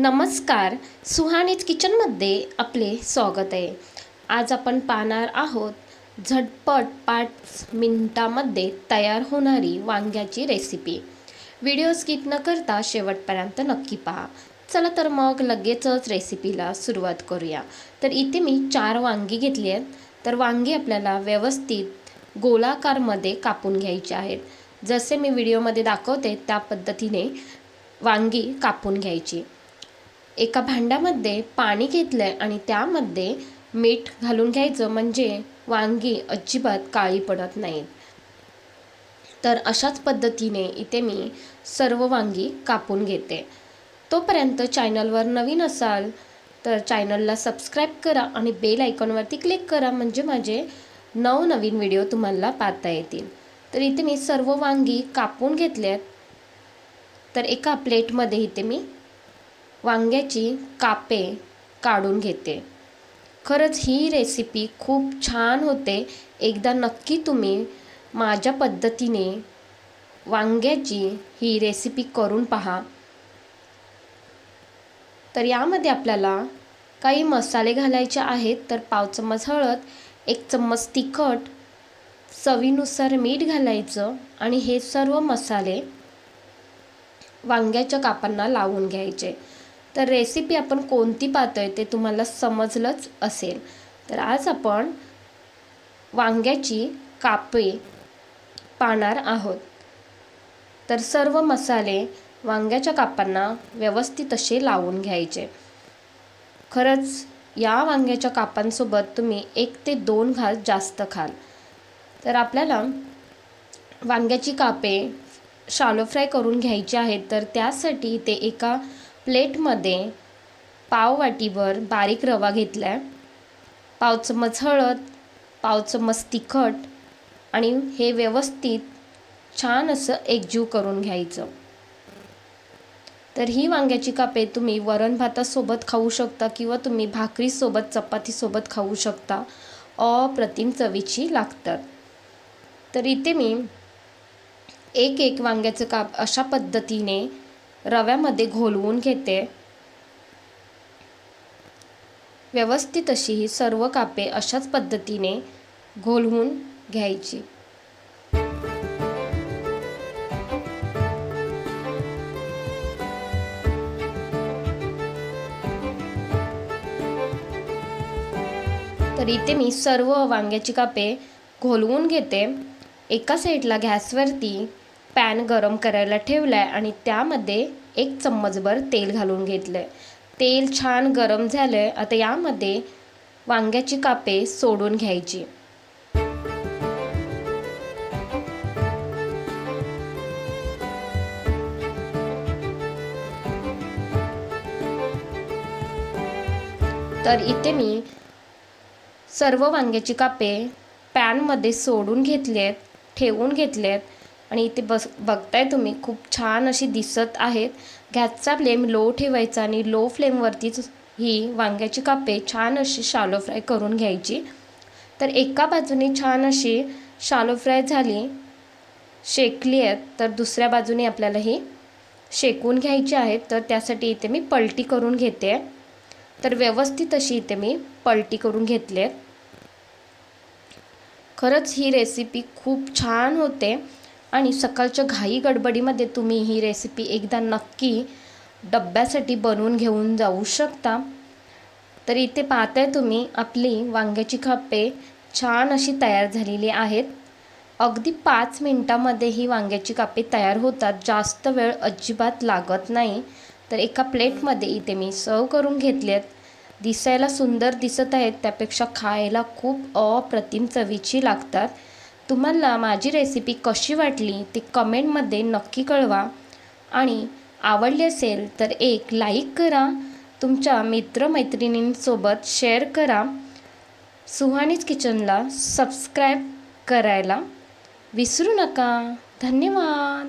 नमस्कार सुहानीज किचनमध्ये आपले स्वागत आहे. आज आपण पाहणार आहोत झटपट पाच मिनिटामध्ये तयार होणारी वांग्याची रेसिपी व्हिडिओ स्किप न करता शेवटपर्यंत नक्की पहा. चला तर मग लगेचच रेसिपीला सुरुवात करूया. तर इथे मी चार वांगी घेतली आहेत. तर वांगी आपल्याला व्यवस्थित गोलाकारमध्ये कापून घ्यायची आहेत. जसे मी व्हिडिओमध्ये दाखवते त्या पद्धतीने वांगी कापून घ्यायची. एका भांड्यामध्ये पाणी घेतलं आहे आणि त्यामध्ये मीठ घालून घ्यायचं म्हणजे वांगी अजिबात काळी पडत नाहीत. तर अशाच पद्धतीने इथे मी सर्व वांगी कापून घेते. तोपर्यंत चॅनलवर नवीन असाल तर चॅनलला सबस्क्राईब करा आणि बेल आयकॉनवरती क्लिक करा म्हणजे माझे नवनवीन व्हिडिओ तुम्हाला पाहता येतील. तर इथे मी सर्व वांगी कापून घेतल्यात. आहेत तर एका प्लेटमध्ये इथे मी वांग्याची कापे काढून घेते. खरंच ही रेसिपी खूप छान होते. एकदा नक्की तुम्ही माझ्या पद्धतीने वांग्याची ही रेसिपी करून पहा. तर यामध्ये आपल्याला काही मसाले घालायचे आहेत. तर पाव चम्मच हळद एक चम्मच तिखट चवीनुसार मीठ घालायचं आणि हे सर्व मसाले वांग्याच्या कापांना लावून घ्यायचे. तर रेसिपी आपण कोणती पाहतोय ते तुम्हाला समजलंच असेल. तर आज आपण वांग्याची कापे पाहणार आहोत. तर सर्व मसाले वांग्याच्या कापांना व्यवस्थित असे लावून घ्यायचे. खरंच या वांग्याच्या कापांसोबत तुम्ही एक ते दोन घास जास्त खाल. तर आपल्याला वांग्याची कापे शालो फ्राय करून घ्यायची आहेत. तर त्यासाठी ते एका प्लेटमध्ये पाववाटीभर बारीक रवा घेतला आहे पाव चम्मच हळद पाव चम्मच तिखट आणि हे व्यवस्थित छान असं एकजीव करून घ्यायचं. तर ही वांग्याची कापे तुम्ही वरण भातासोबत खाऊ शकता किंवा तुम्ही भाकरीसोबत चपातीसोबत खाऊ शकता. अप्रतिम चवीची लागतात. तर इथे मी एक एक वांग्याचं काप अशा पद्धतीने रव्यामध्ये घोलवून घेते. व्यवस्थित अशी ही सर्व कापे अशाच पद्धतीने घोलवून घ्यायची. तर इथे मी सर्व वांग्याची कापे घोलवून घेते. एका साईडला गॅसवरती पॅन गरम करायला ठेवला आहे आणि त्यामध्ये एक चम्मचभर तेल घालून घेतलं आहे तेल छान गरम झालं आहे आता यामध्ये वांग्याची कापे सोडून घ्यायची. तर इथे मी सर्व वांग्याची कापे पॅनमध्ये सोडून घेतले आहेत ठेवून घेतले आहेत आणि इथे बस बघताय तुम्ही खूप छान अशी दिसत आहेत. गॅसचा फ्लेम लो ठेवायचा आणि लो फ्लेमवरतीच ही वांग्याची कापे छान अशी शालो फ्राय करून घ्यायची. तर एका बाजूने छान अशी शालो फ्राय झाली शेकली आहेत तर दुसऱ्या बाजूने आपल्याला ही शेकून घ्यायची आहेत तर त्यासाठी इथे मी पलटी करून घेते. तर व्यवस्थित अशी इथे मी पलटी करून घेतली आहेत खरंच ही रेसिपी खूप छान होते. आणि सकाळच्या घाई गडबडीमध्ये तुम्ही ही रेसिपी एकदा नक्की डब्यासाठी बनवून घेऊन जाऊ शकता. तर इथे पाहताय तुम्ही आपली वांग्याची खप्पे छान अशी तयार झालेली आहेत. अगदी पाच मिनटामध्ये ही वांग्याची कापे तयार होतात. जास्त वेळ अजिबात लागत नाही. तर एका प्लेटमध्ये इथे मी सर्व करून घेतले आहेत. दिसायला सुंदर दिसत आहेत. त्यापेक्षा खायला खूप अप्रतिम चवीची लागतात. तुम्हाला माझी रेसिपी कशी वाटली ते कमेंटमध्ये नक्की कळवा. आणि आवडली असेल तर एक लाईक करा. तुमच्या मित्रमैत्रिणींसोबत शेअर करा. सुहानीज किचनला सबस्क्राईब करायला विसरू नका. धन्यवाद.